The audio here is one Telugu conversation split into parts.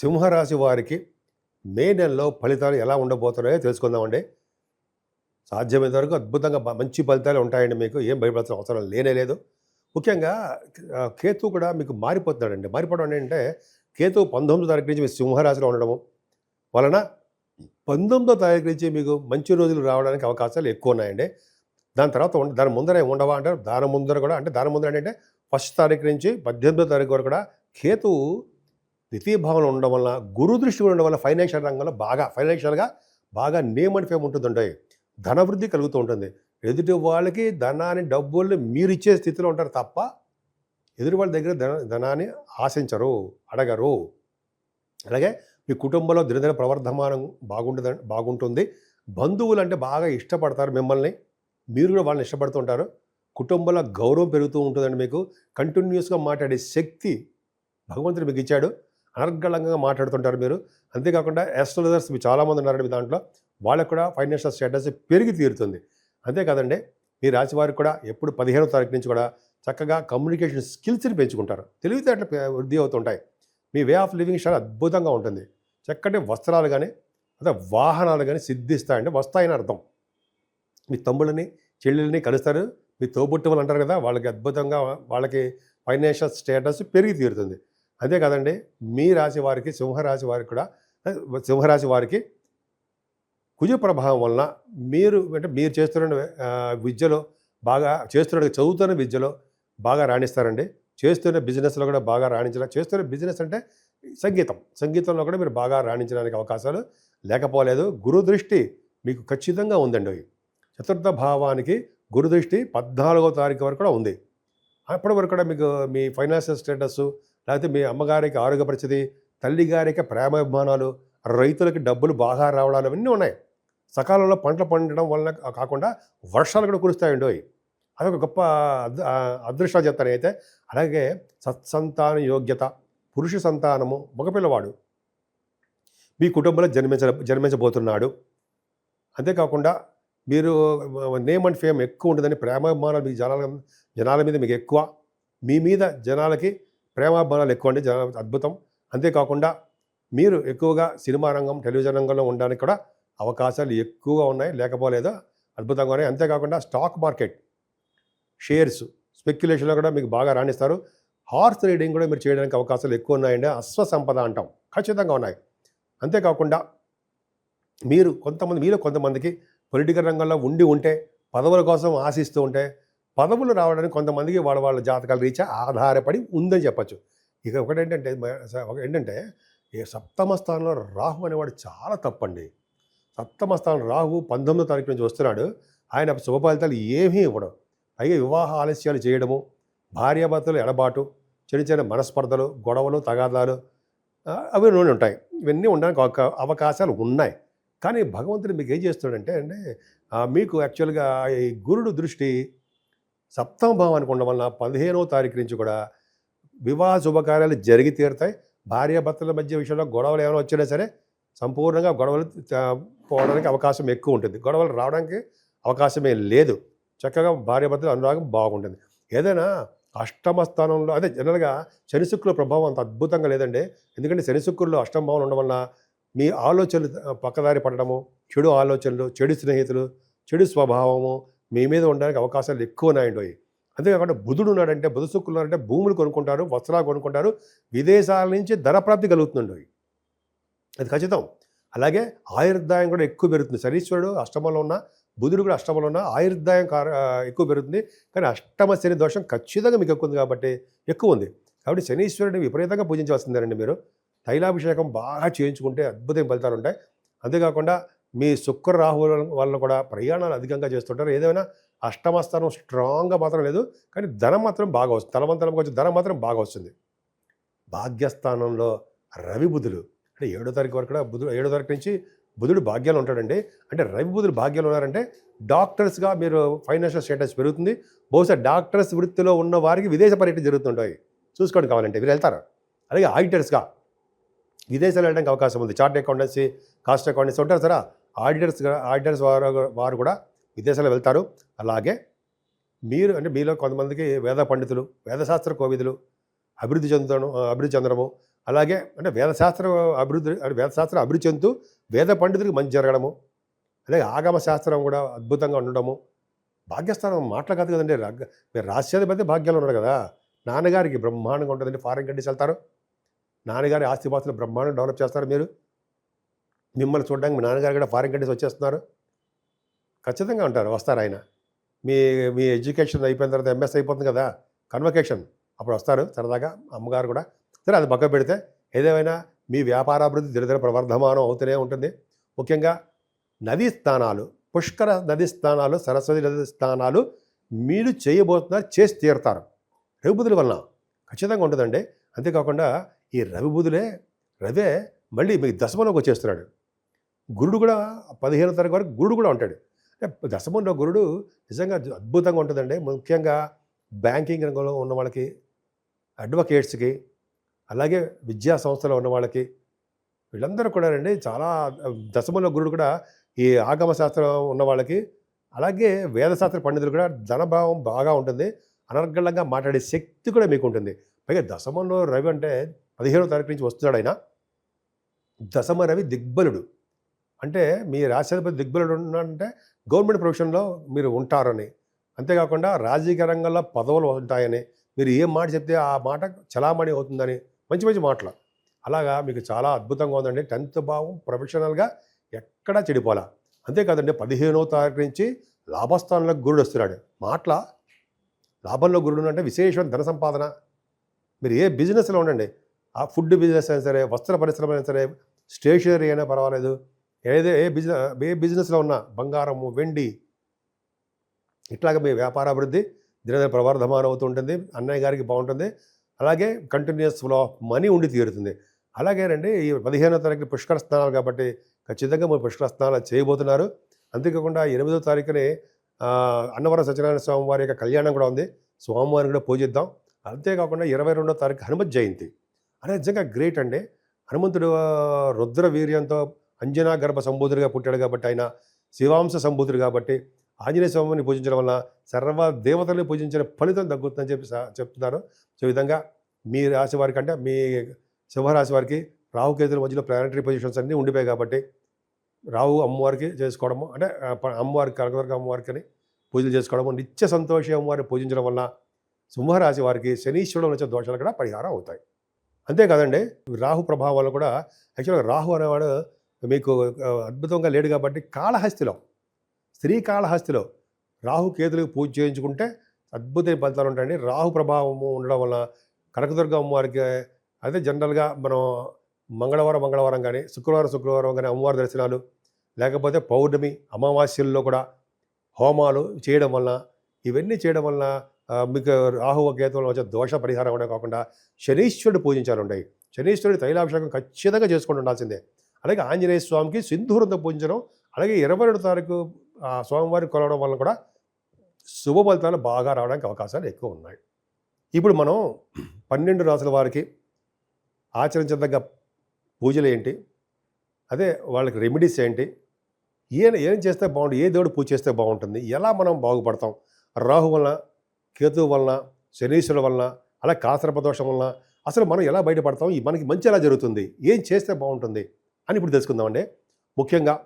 సింహరాశి వారికి మే నెలలో ఫలితాలు ఎలా ఉండబోతున్నాయో తెలుసుకుందామండి. సాధ్యమైన వరకు అద్భుతంగా మంచి ఫలితాలు ఉంటాయండి మీకు. ఏం భయపడాల్సిన అవసరం లేనే లేదు. ముఖ్యంగా కేతు కూడా మీకు మారిపోతున్నాడండి. మారిపోవడం ఏంటంటే కేతు పంతొమ్మిదో తారీఖు నుంచి మీ సింహరాశిలో ఉండడము వలన పంతొమ్మిదో తారీఖు నుంచి మీకు మంచి రోజులు రావడానికి అవకాశాలు ఎక్కువ ఉన్నాయండి. దాని తర్వాత దాని ముందరే ఉండవా అంటారు? దాని ముందర కూడా అంటే దాని ముందర ఏంటంటే ఫస్ట్ తారీఖు నుంచి పద్దెనిమిదో తారీఖు వరకు కూడా కేతువు ద్వితీయ భావంలో ఉండడం వల్ల గురు దృష్టి ఉండడం వల్ల ఫైనాన్షియల్ రంగంలో బాగా ఫైనాన్షియల్గా బాగా నేమ్ అండ్ ఫేమ్ ఉంటుందండి. ధనవృద్ధి కలుగుతూ ఉంటుంది. ఎదుటి వాళ్ళకి ధనాన్ని డబ్బుల్ని మీరు ఇచ్చే స్థితిలో ఉంటారు తప్ప ఎదుటి వాళ్ళ దగ్గర ధన ధనాన్ని ఆశించరు అడగరు. అలాగే మీ కుటుంబంలో దినదిన ప్రవర్ధమానం బాగుంటుంది బాగుంటుంది. బంధువులు అంటే బాగా ఇష్టపడతారు మిమ్మల్ని. మీరు కూడా వాళ్ళని ఇష్టపడుతుంటారు కుటుంబంలో గౌరవం పెరుగుతూ ఉంటుందండి మీకు. కంటిన్యూస్గా మాట్లాడే శక్తి భగవంతుడు మీకు ఇచ్చాడు. అనర్గళంగా మాట్లాడుతుంటారు మీరు. అంతేకాకుండా యాస్ట్రాలజర్స్ మీ చాలామంది ఉన్నారండి మీ దాంట్లో. వాళ్ళకు కూడా ఫైనాన్షియల్ స్టేటస్ పెరిగి తీరుతుంది. అంతేకాదండి మీ రాశి వారికి కూడా ఎప్పుడు పదిహేనో తారీఖు నుంచి కూడా చక్కగా కమ్యూనికేషన్ స్కిల్స్ని పెంచుకుంటారు. తెలివితేటలు వృద్ధి అవుతుంటాయి. మీ వే ఆఫ్ లివింగ్ స్టైల్ అద్భుతంగా ఉంటుంది. చక్కటి వస్త్రాలు కానీ అదే వాహనాలు కానీ సిద్ధిస్తాయండి. వస్తాయని అర్థం. మీ తమ్ముళ్ళని చెల్లెల్ని కలుస్తారు. మీ తోబుట్టు వాళ్ళు అంటారు కదా వాళ్ళకి అద్భుతంగా వాళ్ళకి ఫైనాన్షియల్ స్టేటస్ పెరిగి తీరుతుంది. అంతే కదండి మీ రాశి వారికి సింహరాశి వారికి కూడా సింహరాశి వారికి కుజ ప్రభావం వలన మీరు అంటే మీరు చేస్తున్న విద్యలో బాగా చేస్తున్న చదువుతున్న విద్యలో బాగా రాణిస్తారండి. చేస్తున్న బిజినెస్లో కూడా బాగా రాణించడం చేస్తున్న బిజినెస్ అంటే సంగీతం. సంగీతంలో కూడా మీరు బాగా రాణించడానికి అవకాశాలు లేకపోలేదు. గురు దృష్టి మీకు ఖచ్చితంగా ఉందండి. చతుర్థ భావానికి గురు దృష్టి పద్నాలుగో తారీఖు వరకు కూడా ఉంది. అప్పటి వరకు కూడా మీకు మీ ఫైనాన్షియల్ స్టేటస్ లేకపోతే మీ అమ్మగారికి ఆరోగ్య పరిస్థితి తల్లి గారికి ప్రేమాభిమానాలు రైతులకి డబ్బులు బాగా రావడాలు అవన్నీ ఉన్నాయి. సకాలంలో పంటలు పండడం వలన కాకుండా వర్షాలు కూడా కురుస్తాయండి అవి. అదొక గొప్ప అదృష్టం చెప్తాను అయితే అలాగే సత్సంతాన యోగ్యత పురుష సంతానము మగపిల్లవాడు. మీ కుటుంబంలో జన్మించ జన్మించబోతున్నాడు. అంతేకాకుండా మీరు నేమ్ అండ్ ఫేమ్ ఎక్కువ ఉంటుందని ప్రేమాభిమానాలు మీ జనాల జనాల మీద మీకు ఎక్కువ. మీ మీద జనాలకి ప్రేమాభిమానాలు ఎక్కువ అండి అద్భుతం. అంతేకాకుండా మీరు ఎక్కువగా సినిమా రంగం టెలివిజన్ రంగంలో ఉండడానికి కూడా అవకాశాలు ఎక్కువగా ఉన్నాయి. లేకపోలేదు? అద్భుతంగా ఉన్నాయి. అంతేకాకుండా స్టాక్ మార్కెట్ షేర్స్ స్పెక్యులేషన్లో కూడా మీకు బాగా రాణిస్తారు. హార్స్ రీడింగ్ కూడా మీరు చేయడానికి అవకాశాలు ఎక్కువ ఉన్నాయండి. అశ్వ సంపద అంటాం. ఖచ్చితంగా ఉన్నాయి. అంతేకాకుండా మీరు కొంతమంది మీలో కొంతమందికి పొలిటికల్ రంగంలో ఉండి ఉంటే పదవుల కోసం ఆశిస్తూ ఉంటే పదవులు రావడానికి కొంతమందికి వాళ్ళ వాళ్ళ జాతకాల రీత్యా ఆధారపడి ఉందని చెప్పచ్చు. ఇక ఒకటి ఏంటంటే ఏంటంటే ఈ సప్తమ స్థానంలో రాహు అనేవాడు చాలా తప్పండి. సప్తమ స్థానం రాహు పంతొమ్మిదో తారీఖు నుంచి వస్తున్నాడు. ఆయన శుభ ఫలితాలు ఏమీ ఇవ్వడం. పైగా వివాహ ఆలస్యాలు చేయడము భార్యాభర్తలు ఎడబాటు చిన్న చిన్న మనస్పర్ధలు గొడవలు తగాదాలు అవి నూనె ఉంటాయి. ఇవన్నీ ఉండడానికి ఒక అవకాశాలు ఉన్నాయి. కానీ భగవంతుడు మీకు ఏం చేస్తున్నాడంటే అంటే మీకు యాక్చువల్గా ఈ గురుడు దృష్టి సప్తమ భావానికి ఉండడం వలన పదిహేనవ తారీఖు నుంచి కూడా వివాహ శుభకార్యాలు జరిగి తీరుతాయి. భార్యాభర్తల మధ్య విషయంలో గొడవలు ఏమైనా వచ్చినా సరే సంపూర్ణంగా గొడవలు పోవడానికి అవకాశం ఎక్కువ ఉంటుంది. గొడవలు రావడానికి అవకాశమే లేదు. చక్కగా భార్యాభర్తల అనురాగం బాగుంటుంది. ఏదైనా అష్టమ స్థానంలో అదే జనరల్గా శని శుక్రుల ప్రభావం అంత అద్భుతంగా లేదండి. ఎందుకంటే శని అష్టమ భావం ఉండడం వల్ల మీ ఆలోచనలు పక్కదారి పడడము చెడు ఆలోచనలు చెడు స్నేహితులు చెడు స్వభావము మీ మీద ఉండడానికి అవకాశాలు ఎక్కువ ఉన్నాయండి అంతేకాకుండా బుధుడు ఉన్నాడంటే బుధ శుక్రులు ఉన్నారంటే భూములు కొనుక్కుంటారు వస్త్రాలు కొనుక్కుంటారు విదేశాల నుంచి ధన ప్రాప్తి కలుగుతుందండి. అది ఖచ్చితం. అలాగే ఆయుర్దాయం కూడా ఎక్కువ పెరుగుతుంది. శనీశ్వరుడు అష్టమంలో ఉన్న బుధుడు కూడా అష్టమంలో ఉన్న ఆయుర్దాయం కార ఎక్కువ పెరుగుతుంది. కానీ అష్టమ శని దోషం ఖచ్చితంగా మీకు ఎక్కువ ఉంది కాబట్టి ఎక్కువ ఉంది. కాబట్టి శనీశ్వరుడిని విపరీతంగా పూజించవలసిందేనండి మీరు. తైలాభిషేకం బాగా చేయించుకుంటే అద్భుతమైన ఫలితాలు ఉంటాయి. అంతేకాకుండా మీ శుక్ర రాహువుల వలన కూడా ప్రయాణాలు అధికంగా చేస్తుంటారు. ఏదైనా అష్టమస్థానం స్ట్రాంగ్గా మాత్రం లేదు. కానీ ధనం మాత్రం బాగా వస్తుంది. తలవంతలం కొంచెం ధనం మాత్రం బాగా వస్తుంది. భాగ్యస్థానంలో రవి బుధులు అంటే ఏడో తారీఖు వరకు కూడా బుధుడు ఏడో తారీఖు నుంచి బుధుడు భాగ్యాలు ఉంటాడండి. అంటే రవి బుధుడు భాగ్యాలు ఉన్నారంటే డాక్టర్స్గా మీరు ఫైనాన్షియల్ స్టేటస్ పెరుగుతుంది. బహుశా డాక్టర్స్ వృత్తిలో ఉన్న వారికి విదేశ పర్యటన జరుగుతుంటాయి. చూసుకోండి కావాలంటే. మీరు వెళ్తారు? అలాగే ఆడిటర్స్గా విదేశాలు వెళ్ళడానికి అవకాశం ఉంది. చార్ట్ అకౌంటెన్సీ కాస్ట్ అకౌంటెన్సీ ఉంటారు సరే ఆడిటర్స్ ఆడిటర్స్ వారు వారు కూడా విదేశాలు వెళ్తారు. అలాగే మీరు అంటే మీలో కొంతమందికి వేద పండితులు వేదశాస్త్ర కోవిదులు అభివృద్ధి చెందడం అభివృద్ధి చెందడము అలాగే అంటే వేదశాస్త్రం అభివృద్ధి అంటే వేదశాస్త్రం అభివృద్ధి చెందుతూ వేద పండితులకు మంచి జరగడము అలాగే ఆగమ శాస్త్రం కూడా అద్భుతంగా ఉండడము. భాగ్యస్థానం మాటలు కాదు కదండి. మీరు రాష్ట్రాధిపతి భాగ్యాలు ఉన్నారు కదా. నాన్నగారికి బ్రహ్మాండంగా ఉంటుందండి. ఫారెన్ కంట్రీస్ వెళ్తారు. నాన్నగారి ఆస్తిపాస్తులు బ్రహ్మాండం డెవలప్ చేస్తారు మీరు. మిమ్మల్ని చూడడానికి మీ నాన్నగారు కూడా ఫారెన్ కంట్రీస్ వచ్చేస్తున్నారు. ఖచ్చితంగా ఉంటారు వస్తారు ఆయన. మీ మీ ఎడ్యుకేషన్ అయిపోయిన తర్వాత ఎంఎస్ అయిపోతుంది కదా కన్వకేషన్. అప్పుడు వస్తారు సరదాగా అమ్మగారు కూడా. సరే అది పక్క పెడితే ఏదేమైనా మీ వ్యాపారాభివృద్ధి దినదిన ప్రవర్ధమానం అవుతూనే ఉంటుంది. ముఖ్యంగా నదీ స్థానాలు పుష్కర నదీ స్థానాలు సరస్వతి నది స్థానాలు మీరు చేయబోతున్నారు చేసి తీరుతారు. రవిబుధుల వలన ఖచ్చితంగా ఉంటుందండి. అంతేకాకుండా ఈ రవిబుధులే రవే మళ్ళీ మీకు దశమంలోకి వచ్చేస్తున్నాడు. గురుడు కూడా పదిహేను తరగతి వరకు గురుడు కూడా ఉంటాడు. దశమంలో గురుడు నిజంగా అద్భుతంగా ఉంటుందండి. ముఖ్యంగా బ్యాంకింగ్ రంగంలో ఉన్న వాళ్ళకి అడ్వకేట్స్కి అలాగే విద్యా సంస్థలో ఉన్న వాళ్ళకి వీళ్ళందరూ కూడా అండి చాలా దశమంలో గురుడు కూడా ఈ ఆగమ శాస్త్రం ఉన్న వాళ్ళకి అలాగే వేదశాస్త్ర పండితులు కూడా ధనభావం బాగా ఉంటుంది. అనర్గళంగా మాట్లాడే శక్తి కూడా మీకు ఉంటుంది పైగా దశమంలో రవి అంటే పదిహేనో తారీఖు నుంచి వస్తున్నాడు ఆయన. దశమ రవి దిగ్బలుడు. అంటే మీ రాష్ట్రాధిపతి దిగ్బలుడు ఉన్నాడంటే గవర్నమెంట్ ప్రొఫెషన్లో మీరు ఉంటారని. అంతేకాకుండా రాజకీయ రంగంలో పదవులు ఉంటాయని మీరు ఏ మాట చెప్తే ఆ మాట చలామణి అవుతుందని. మంచి మంచి మాటలు. అలాగా మీకు చాలా అద్భుతంగా ఉందండి. టెన్త్ భావం ప్రొఫెషనల్గా ఎక్కడా చెడిపోలా. అంతేకాదండి పదిహేనో తారీఖు నుంచి లాభస్థానంలో గురుడు వస్తున్నాడు. మాటల లాభంలో గురుడు అంటే విశేషమైన ధన సంపాదన. మీరు ఏ బిజినెస్లో ఉండండి. ఆ ఫుడ్ బిజినెస్ అయినా సరే వస్త్ర పరిశ్రమ అయినా సరే స్టేషనరీ అయినా పర్వాలేదు. ఏదే ఏ బిజినెస్ ఏ బిజినెస్లో ఉన్నా బంగారము వెండి ఇట్లాగ మీ వ్యాపారాభివృద్ధి దినదిన ప్రవర్ధమానం అవుతుంటుంది అన్నయ్య గారికి బాగుంటుంది. అలాగే కంటిన్యూస్ ఫ్లో ఆఫ్ మనీ ఉండి తీరుతుంది. అలాగే రండి ఈ పదిహేనో తారీఖు పుష్కర స్నానాలు కాబట్టి ఖచ్చితంగా మీరు పుష్కర స్నానాలు చేయబోతున్నారు. అంతేకాకుండా ఎనిమిదో తారీఖుని అన్నవరం సత్యనారాయణ స్వామి వారి యొక్క కళ్యాణం కూడా ఉంది. స్వామివారిని కూడా పూజిద్దాం. అంతేకాకుండా ఇరవై రెండో తారీఖు హనుమత్ జయంతి. అనే నిజంగా గ్రేట్ అండి. హనుమంతుడు రుద్ర వీర్యంతో అంజనా గర్భ సంబూతుడిగా పుట్టాడు కాబట్టి ఆయన శివాంశ సంబూతుడు కాబట్టి ఆంజనేయ స్వామిని పూజించడం వల్ల సర్వ దేవతల్ని పూజించిన ఫలితం తగ్గుతుందని చెప్పి చెప్తున్నారు. సో విధంగా మీ రాశి వారికి అంటే మీ సింహరాశి వారికి రాహుకేతుల మధ్యలో ప్లానటరీ పొజిషన్స్ అన్నీ ఉండిపోయాయి కాబట్టి రావు అమ్మవారికి చేసుకోవడము అంటే అమ్మవారికి కనకదుర్గ అమ్మవారికి పూజలు చేసుకోవడము నిత్య సంతోషి అమ్మవారిని పూజించడం వల్ల సింహరాశి వారికి శనీశ్వరుడు వచ్చే దోషాలు కూడా పరిహారం అవుతాయి. అంతేకాదండి రాహు ప్రభావం వల్ల కూడా యాక్చువల్గా రాహు అనేవాడు మీకు అద్భుతంగా లేడు కాబట్టి కాళహస్తిలో స్త్రీ కాళహస్తిలో రాహు కేతులకు పూజ చేయించుకుంటే అద్భుతమైన ఫలితాలు ఉంటాయండి. రాహు ప్రభావము ఉండడం వల్ల కనకదుర్గ అమ్మవారికి అయితే జనరల్గా మనం మంగళవారం మంగళవారం కానీ శుక్రవారం శుక్రవారం కానీ అమ్మవారి దర్శనాలు లేకపోతే పౌర్ణమి అమావాస్యల్లో కూడా హోమాలు చేయడం వలన ఇవన్నీ చేయడం వలన మీకు రాహువ కేతువుల వచ్చే దోష పరిహారం కూడా కాకుండా శనీశ్వరుడు పూజించాలి ఉండయి శనీశ్వరుడి తైలాభిషేకం ఖచ్చితంగా చేసుకుంటూ ఉండాల్సిందే. అలాగే ఆంజనేయ స్వామికి సింధూరంతో పూజించడం అలాగే ఇరవై రెండు తారీఖు ఆ స్వామివారికి కొలవడం వల్ల కూడా శుభ ఫలితాలు బాగా రావడానికి అవకాశాలు ఎక్కువ ఉన్నాయి. ఇప్పుడు మనం పన్నెండు రాసుల వారికి ఆచరించదగ్గ పూజలు ఏంటి? అదే వాళ్ళకి రెమెడీస్ ఏంటి? ఏం ఏం చేస్తే బాగుంటుంది ఏ దేవుడు పూజ చేస్తే బాగుంటుంది? ఎలా మనం బాగుపడతాం? రాహు వలన కేతువు వలన శనీశ్వరుల వలన అలా కాసరప ప్రదోషం వలన అసలు మనం ఎలా బయటపడతాం? ఈ మనకి మంచి ఎలా జరుగుతుంది? ఏం చేస్తే బాగుంటుంది? అని ఇప్పుడు తెలుసుకుందామండి. ముఖ్యంగా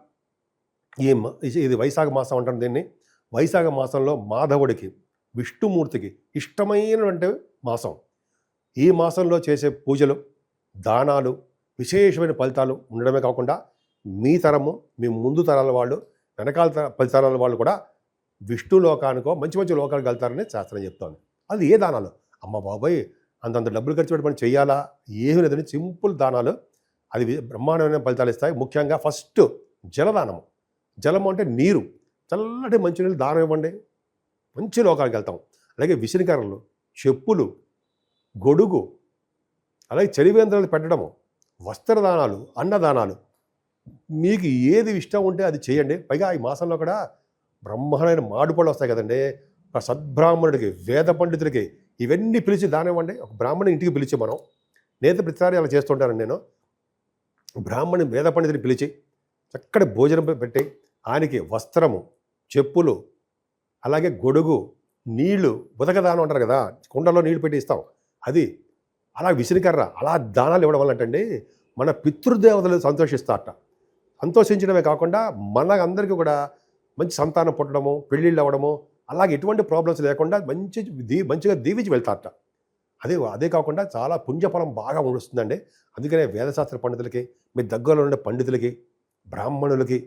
ఈ ఇది- వైశాఖ మాసం అంటాం దీన్ని. వైశాఖ మాసంలో మాధవుడికి విష్ణుమూర్తికి ఇష్టమైనటువంటి మాసం. ఈ మాసంలో చేసే పూజలు దానాలు విశేషమైన ఫలితాలు ఉండడమే కాకుండా మీ తరము మీ ముందు తరాల వాళ్ళు వెనకాల తర పది వాళ్ళు కూడా విష్ణు లోకానికో మంచి మంచి లోకాలకు వెళ్తారని శాస్త్రం చెప్తోంది. అది ఏ దానాలు? అమ్మ బాబాయ్! అంతంత డబ్బులు ఖర్చు పెట్టి మనం చేయాలా? ఏమీ లేదని సింపుల్ దానాలు. అది బ్రహ్మాండమైన ఫలితాలు ఇస్తాయి. ముఖ్యంగా ఫస్ట్ జలదానము. జలము అంటే నీరు. చల్లటి మంచినీళ్ళు దానం ఇవ్వండి. మంచి లోకాలకు వెళ్తాం. అలాగే విసిరికర్రలు చెప్పులు గొడుగు అలాగే చలివేంద్రాలు పెట్టడము వస్త్రదానాలు అన్నదానాలు. మీకు ఏది ఇష్టం ఉంటే అది చేయండి. పైగా ఈ మాసంలో కూడా బ్రహ్మాండమైన మాడుపళ్ళు వస్తాయి కదండి. ఒక సద్బ్రాహ్మణుడికి వేద పండితుడికి ఇవన్నీ పిలిచి దానివ్వండి. ఒక బ్రాహ్మణి ఇంటికి పిలిచి మనం నేత ప్రతిసారి అలా చేస్తుంటాను నేను. బ్రాహ్మణి వేద పండితుని పిలిచి చక్కటి భోజనం పెట్టి ఆయనకి వస్త్రము చెప్పులు అలాగే గొడుగు నీళ్ళు ఉదకదానం అంటారు కదా కుండలో నీళ్ళు పెట్టి ఇస్తాం. అది అలా విసిరికర్ర అలా దానాలు ఇవ్వడం వల్ల అంటే మన పితృదేవతలు సంతోషిస్తారట. సంతోషించడమే కాకుండా మన అందరికీ కూడా మంచి సంతానం పుట్టడము పెళ్ళిళ్ళు అవ్వడము అలాగే ఎటువంటి ప్రాబ్లమ్స్ లేకుండా మంచి దీ మంచిగా దీవించి వెళ్తారట. అదే అదే కాకుండా చాలా పుణ్యఫలం బాగా వస్తుందండి. అందుకనే వేదశాస్త్ర పండితులకి మీ దగ్గరలో ఉండే పండితులకి బ్రాహ్మణులకి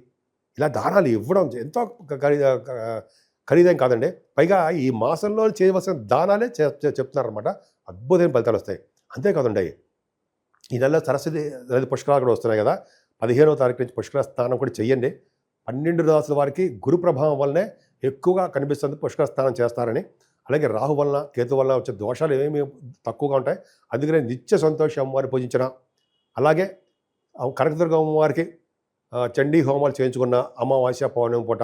ఇలా దానాలు ఇవ్వడం ఎంతో ఖరీద ఖరీదేం కాదండి. పైగా ఈ మాసంలో చేయవలసిన దానాలే చెప్తున్నారనమాట అద్భుతమైన ఫలితాలు వస్తాయి. అంతేకాదండి ఈ నెలలో సరస్వతి పుష్కరాలు కూడా వస్తున్నాయి కదా. పదిహేనవ తారీఖు నుంచి పుష్కర స్నానం కూడా చెయ్యండి. పన్నెండు రాసుల వారికి గురు ప్రభావం వల్లనే ఎక్కువగా కనిపిస్తుంది పుష్కర స్నానం చేస్తారని. అలాగే రాహు వలన కేతు వలన వచ్చే దోషాలు ఏమేమి తక్కువగా ఉంటాయి అందుకనే నిత్య సంతోషం అమ్మవారిని పూజించిన అలాగే కనకదుర్గ అమ్మవారికి చండీ హోమాలు చేయించుకున్న అమావాస్య పౌర్ణమి పూట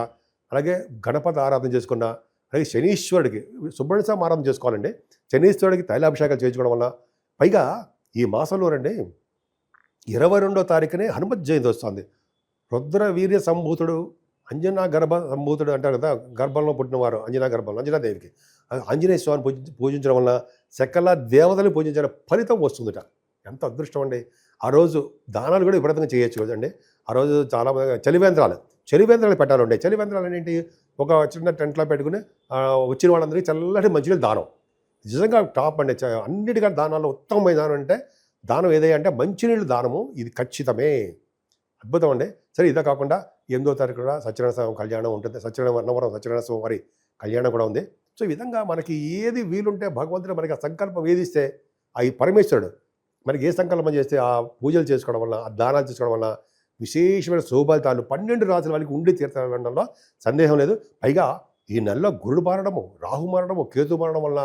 అలాగే గణపతి ఆరాధన చేసుకున్న అలాగే శనీశ్వరుడికి సుబ్రహ్మణ్య స్వామి ఆరాధన చేసుకోవాలండి. శనీశ్వరుడికి తైలాభిషేకాలు చేయించుకోవడం వల్ల పైగా ఈ మాసంలోనండి ఇరవై రెండో తారీఖునే హనుమత్ జయంతి వస్తుంది. రుద్ర వీర్య సంభూతుడు అంజనా గర్భ సంభూతుడు అంటారు కదా గర్భంలో పుట్టినవారు అంజనా గర్భంలో అంజనాదేవికి ఆంజనేయ స్వామిని పూజ పూజించడం వల్ల సకల దేవతలు పూజించిన ఫలితం వస్తుందట. ఎంత అదృష్టం అండి. ఆ రోజు దానాలు కూడా విపరీతంగా చేయొచ్చు అండి ఆ రోజు చాలా చలివేంద్రాలు చలివేంద్రాలు పెట్టాలండి చలివేంద్రాలు ఏంటి ఒక చిన్న టెంట్లో పెట్టుకుని వచ్చిన వాళ్ళందరికీ చల్లటి మంచినీళ్ళు దానం. నిజంగా టాప్ అండి. అన్నిటికంటే దానాల్లో ఉత్తమమైన దానం అంటే దానం ఏదైనా అంటే మంచినీళ్ళు దానము. ఇది ఖచ్చితమే. అద్భుతం అండి. సరే ఇదే కాకుండా ఎనిమిదో తారీఖు కూడా సత్యనారాయణ స్వామి కళ్యాణం ఉంటుంది. సత్యనారాయణ అన్నవరం సత్యనారాయణ స్వామి వారి కళ్యాణం కూడా ఉంది. సో ఈ విధంగా మనకి ఏది వీలుంటే భగవంతుడు మనకి ఆ సంకల్పం వేధిస్తే ఆ పరమేశ్వరుడు మనకి ఏ సంకల్పం చేస్తే ఆ పూజలు చేసుకోవడం వల్ల ఆ దానాలు చేసుకోవడం వల్ల విశేషమైన శోభాలితాలు పన్నెండు రాజుల వాళ్ళకి ఉండి తీర్థంలో సందేహం లేదు. పైగా ఈ నెలలో గురుడు మారడము రాహు మారడము కేతు మారడం వలన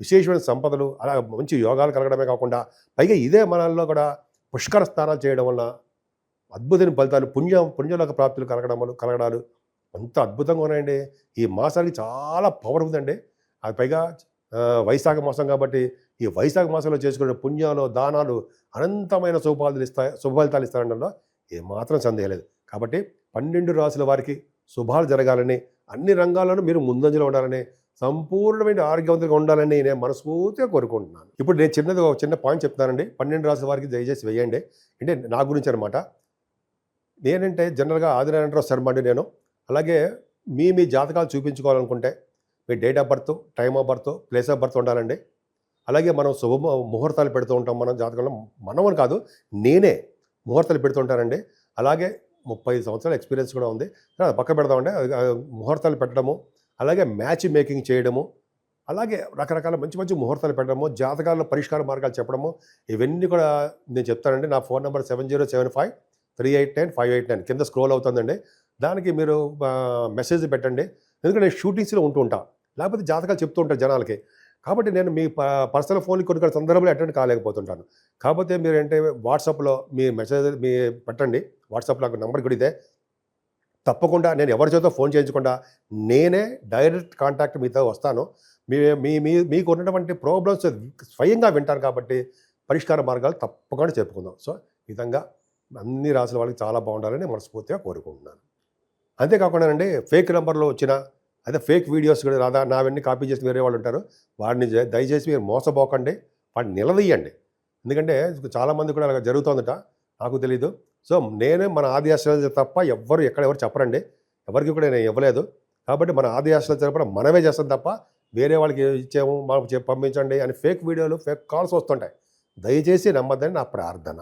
విశేషమైన సంపదలు అలా మంచి యోగాలు కలగడమే కాకుండా పైగా ఇదే మనల్లో కూడా పుష్కర స్నానాలు చేయడం వల్ల అద్భుతమైన ఫలితాలు పుణ్యం పుణ్యలోక ప్రాప్తులు కలగడములు కలగడాలు అంత అద్భుతంగా ఉన్నాయండి. ఈ మాసానికి చాలా పవర్ ఉందండి. అది పైగా వైశాఖ మాసం కాబట్టి ఈ వైశాఖ మాసంలో చేసుకునే పుణ్యాలు దానాలు అనంతమైన శుభఫలితాలు ఇస్తాయి శుభఫలితాలు ఇస్తారనడంలో మాత్రం సందేహం లేదు. కాబట్టి పన్నెండు రాసుల వారికి శుభాలు జరగాలని అన్ని రంగాల్లోనూ మీరు ముందంజలో ఉండాలని సంపూర్ణమైన ఆరోగ్యవంతంగా ఉండాలని నేను మనస్ఫూర్తిగా కోరుకుంటున్నాను. ఇప్పుడు నేను చిన్నది ఒక చిన్న పాయింట్ చెప్తానండి పన్నెండు రాసుల వారికి దయచేసి వేయండి. అంటే నా గురించి అనమాట నేనంటే జనరల్గా ఆదినారాయణరావు శర్మ అండి నేను. అలాగే మీ మీ జాతకాలు చూపించుకోవాలనుకుంటే మీ date of birth time of birth place of birth ఉండాలండి. అలాగే మనం శుభ ముహూర్తాలు పెడుతూ ఉంటాం మనం జాతకంలో. మనం అని కాదు నేనే ముహూర్తాలు పెడుతుంటానండి అలాగే ముప్పై సంవత్సరాల ఎక్స్పీరియన్స్ కూడా ఉంది. పక్క పెడదామంటే ముహూర్తాలు పెట్టడము అలాగే మ్యాచ్ మేకింగ్ చేయడము అలాగే రకరకాల మంచి మంచి ముహూర్తాలు పెట్టడము జాతకాల పరిష్కార మార్గాలు చెప్పడము ఇవన్నీ కూడా నేను చెప్తానండి. నా phone number seven zero seven five three eight nine five eight nine కింద స్క్రోల్ అవుతుందండి. దానికి మీరు మెసేజ్ పెట్టండి. ఎందుకంటే నేను షూటింగ్స్లో ఉంటూ ఉంటాను లేకపోతే జాతకాలు చెప్తూ ఉంటాను జనాలకి. కాబట్టి నేను మీ పర్సనల్ ఫోన్కి కొన్ని కొన్ని సందర్భంలో అటెండ్ కాలేకపోతుంటాను. కాకపోతే మీరు అంటే వాట్సాప్లో మీ మెసేజ్ మీ పెట్టండి. వాట్సాప్లో నాకు నెంబర్ కూడా ఇదే. తప్పకుండా నేను ఎవరి చేతో ఫోన్ చేయించకుండా నేనే డైరెక్ట్ కాంటాక్ట్ మీతో వస్తాను. మీ మీ మీ మీకు ఉన్నటువంటి ప్రాబ్లమ్స్ స్వయంగా వింటాను కాబట్టి పరిష్కార మార్గాలు తప్పకుండా చెప్పుకుందాం. సో విధంగా అన్ని రాసిన వాళ్ళకి చాలా బాగుండాలని మనస్ఫూర్తిగా కోరుకుంటున్నాను. అంతేకాకుండా అండి ఫేక్ నెంబర్లో వచ్చిన అదే ఫేక్ వీడియోస్ కూడా రాదా నావన్నీ కాపీ చేసి వేరే వాళ్ళు ఉంటారు వాడిని దయచేసి మీరు మోసపోకండి వాడిని నిలదీయండి. ఎందుకంటే చాలామంది కూడా అలా జరుగుతుందట నాకు తెలీదు. సో నేనే మన ఆది ఆశ్రయాలు తప్ప ఎవ్వరు ఎక్కడెవరు చెప్పరండి. ఎవరికి కూడా నేను ఇవ్వలేదు. కాబట్టి మన ఆది ఆశ్రయాలు తరపున మనమే చేస్తాం తప్ప వేరే వాళ్ళకి ఇచ్చాము మాకు పంపించండి అని ఫేక్ వీడియోలు ఫేక్ కాల్స్ వస్తుంటాయి. దయచేసి నమ్మద్దని నా ప్రార్థన.